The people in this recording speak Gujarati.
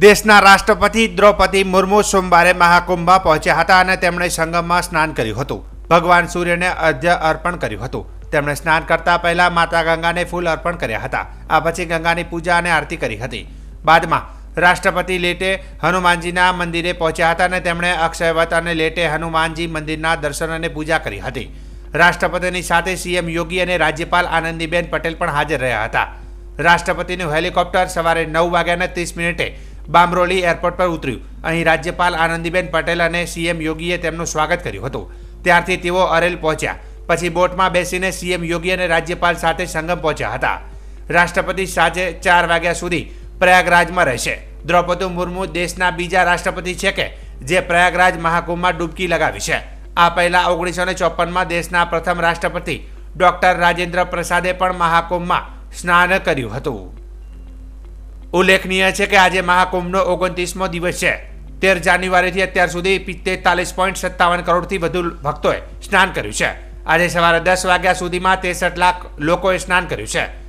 દેશના રાષ્ટ્રપતિ દ્રૌપદી મુર્મુ સોમવારે મહાકુંભમાં પહોંચ્યા હતા અને તેમણે સંગમમાં સ્નાન કર્યું હતું. ભગવાન સૂર્યને અર્ધ્ય અર્પણ કર્યું હતું. તેમણે સ્નાન કરતા પહેલા માતા ગંગાને ફૂલ અર્પણ કર્યા હતા. આ પછી ગંગાની પૂજા અને આરતી કરી હતી. બાદમાં રાષ્ટ્રપતિ લેટે હનુમાનજીના મંદિરે પહોંચ્યા હતા અને તેમણે અક્ષયવત અને લેટે હનુમાનજી મંદિરના દર્શન અને પૂજા કરી હતી. રાષ્ટ્રપતિની સાથે સીએમ યોગી અને રાજ્યપાલ આનંદીબેન પટેલ પણ હાજર રહ્યા હતા. રાષ્ટ્રપતિનું હેલિકોપ્ટર સવારે નવ વાગ્યાના ત્રીસ મિનિટે બામરોલી એરપોર્ટ પર ઉતર્યું. અહીં રાજ્યપાલ આનંદીબેન પટેલ અને સીએમ યોગીએ તેમનું સ્વાગત કર્યું હતું. ત્યારથી તેઓ અરેલ પહોંચ્યા. પછી બોટમાં બેસીને સીએમ યોગી અને રાજ્યપાલ સાથે સંગમ પહોંચ્યા હતા. રાષ્ટ્રપતિ સાંજે ચાર વાગ્યા સુધી પ્રયાગરાજમાં રહેશે. દ્રૌપદી મુર્મુ દેશના બીજા રાષ્ટ્રપતિ છે કે, જે પ્રયાગરાજ મહાકુંભમાં ડૂબકી લગાવી છે. આ પહેલા ઓગણીસો ને ચોપનમાં દેશના પ્રથમ રાષ્ટ્રપતિ ડૉક્ટર રાજેન્દ્ર પ્રસાદે પણ મહાકુંભમાં સ્નાન કર્યું હતું. ઉલ્લેખનીય છે કે આજે મહાકુંભનો ઓગણત્રીસમો દિવસ છે. તેર જાન્યુઆરીથી અત્યાર સુધી તેતાલીસ પોઈન્ટ સત્તાવન કરોડથી વધુ ભક્તોએ સ્નાન કર્યું છે. આજે સવારે દસ વાગ્યા સુધીમાં ત્રેસઠ લાખ લોકોએ સ્નાન કર્યું છે.